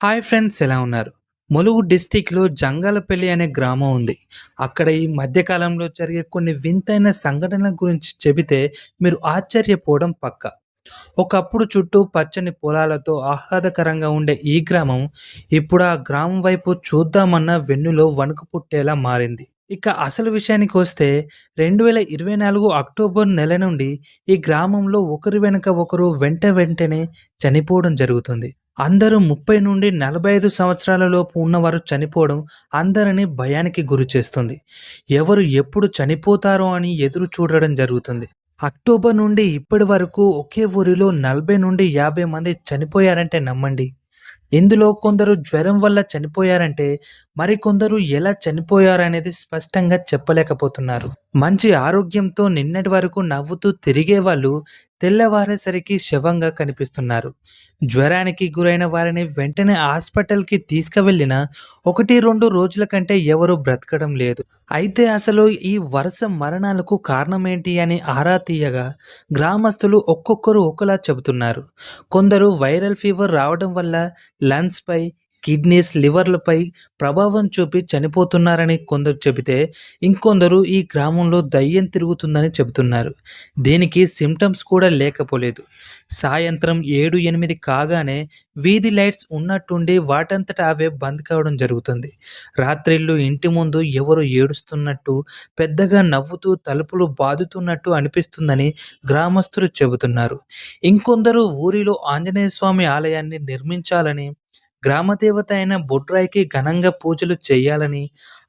Hi friends ఎలా ఉన్నారు? ములుగు డిస్టిక్లో జంగాలపల్లి అనే గ్రామం ఉంది. అక్కడ ఈ మధ్యకాలంలో జరిగే కొన్ని వింతైన సంఘటనల గురించి చెబితే మీరు ఆశ్చర్యపోవడం పక్క. ఒకప్పుడు చుట్టూ పచ్చని పొలాలతో ఆహ్లాదకరంగా ఉండే ఈ గ్రామం ఇప్పుడు ఆ గ్రామం వైపు చూద్దామన్న వెన్నులో వణుకు పుట్టేలా మారింది. ఇక అసలు విషయానికి వస్తే రెండు వేల ఇరవై నాలుగు అక్టోబర్ నెల నుండి ఈ గ్రామంలో ఒకరి వెనుక ఒకరు వెంట వెంటనే చనిపోవడం జరుగుతుంది. అందరూ ముప్పై నుండి నలభై ఐదు సంవత్సరాల లోపు ఉన్నవారు చనిపోవడం అందరినీ భయానికి గురి చేస్తుంది. ఎవరు ఎప్పుడు చనిపోతారో అని ఎదురు చూడడం జరుగుతుంది. అక్టోబర్ నుండి ఇప్పటి వరకు ఒకే ఊరిలో నలభై నుండి యాభై మంది చనిపోయారంటే నమ్మండి. ఇందులో కొందరు జ్వరం వల్ల చనిపోయారంటే మరికొందరు ఎలా చనిపోయారనేది స్పష్టంగా చెప్పలేకపోతున్నారు. మంచి ఆరోగ్యంతో నిన్నటి వరకు నవ్వుతూ తిరిగే వాళ్ళు తెల్లవారేసరికి శవంగా కనిపిస్తున్నారు. జ్వరానికి గురైన వారిని వెంటనే హాస్పిటల్కి తీసుకువెళ్ళిన ఒకటి రెండు రోజుల కంటే ఎవరూ బ్రతకడం లేదు. అయితే అసలు ఈ వరుస మరణాలకు కారణమేంటి అని ఆరా తీయగా గ్రామస్తులు ఒక్కొక్కరు ఒకలా చెబుతున్నారు. కొందరు వైరల్ ఫీవర్ రావడం వల్ల లంగ్స్పై కిడ్నీస్ లివర్లపై ప్రభావం చూపి చనిపోతున్నారని కొందరు చెబితే ఇంకొందరు ఈ గ్రామంలో దయ్యం తిరుగుతుందని చెబుతున్నారు. దీనికి సిమ్టమ్స్ కూడా లేకపోలేదు. సాయంత్రం ఏడు ఎనిమిది కాగానే వీధి లైట్స్ ఉన్నట్టుండి వాటంతట అవే బంద్ కావడం జరుగుతుంది. రాత్రిళ్ళు ఇంటి ముందు ఎవరు ఏడుస్తున్నట్టు పెద్దగా నవ్వుతూ తలుపులు బాదుతున్నట్టు అనిపిస్తుందని గ్రామస్తులు చెబుతున్నారు. ఇంకొందరు ఊరిలో ఆంజనేయ స్వామి ఆలయాన్ని నిర్మించాలని గ్రామదేవత అయిన బొడ్రాయికి ఘనంగా పూజలు చేయాలని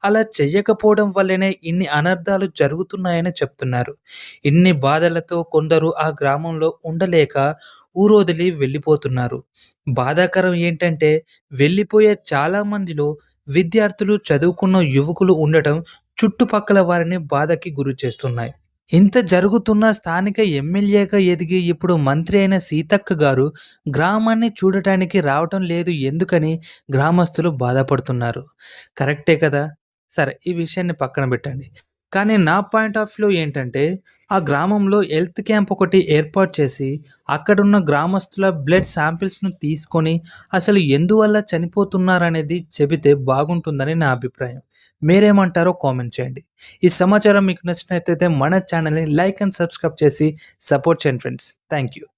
అలా చెయ్యకపోవడం వల్లనే ఇన్ని అనర్థాలు జరుగుతున్నాయని చెప్తున్నారు. ఇన్ని బాధలతో కొందరు ఆ గ్రామంలో ఉండలేక ఊరొదిలి వెళ్ళిపోతున్నారు. బాధాకరం ఏంటంటే వెళ్ళిపోయే చాలా మందిలో విద్యార్థులు చదువుకున్న యువకులు ఉండటం చుట్టుపక్కల వారిని బాధకి గురి చేస్తున్నాయి. ఇంత జరుగుతున్న స్థానిక ఎమ్మెల్యేగా ఎదిగి ఇప్పుడు మంత్రి అయిన సీతక్క గారు గ్రామాన్ని చూడటానికి రావటం లేదు ఎందుకని గ్రామస్తులు బాధపడుతున్నారు. కరెక్టే కదా? సరే ఈ విషయాన్ని పక్కన పెట్టండి. కానీ నా పాయింట్ ఆఫ్ వ్యూ ఏంటంటే ఆ గ్రామంలో హెల్త్ క్యాంప్ ఒకటి ఏర్పాటు చేసి అక్కడున్న గ్రామస్తుల బ్లడ్ శాంపిల్స్ను తీసుకొని అసలు ఎందువల్ల చనిపోతున్నారనేది చెబితే బాగుంటుందని నా అభిప్రాయం. మీరేమంటారో కామెంట్ చేయండి. ఈ సమాచారం మీకు నచ్చినట్లయితే మన ఛానల్ని లైక్ అండ్ సబ్స్క్రైబ్ చేసి సపోర్ట్ చేయండి ఫ్రెండ్స్. Thank you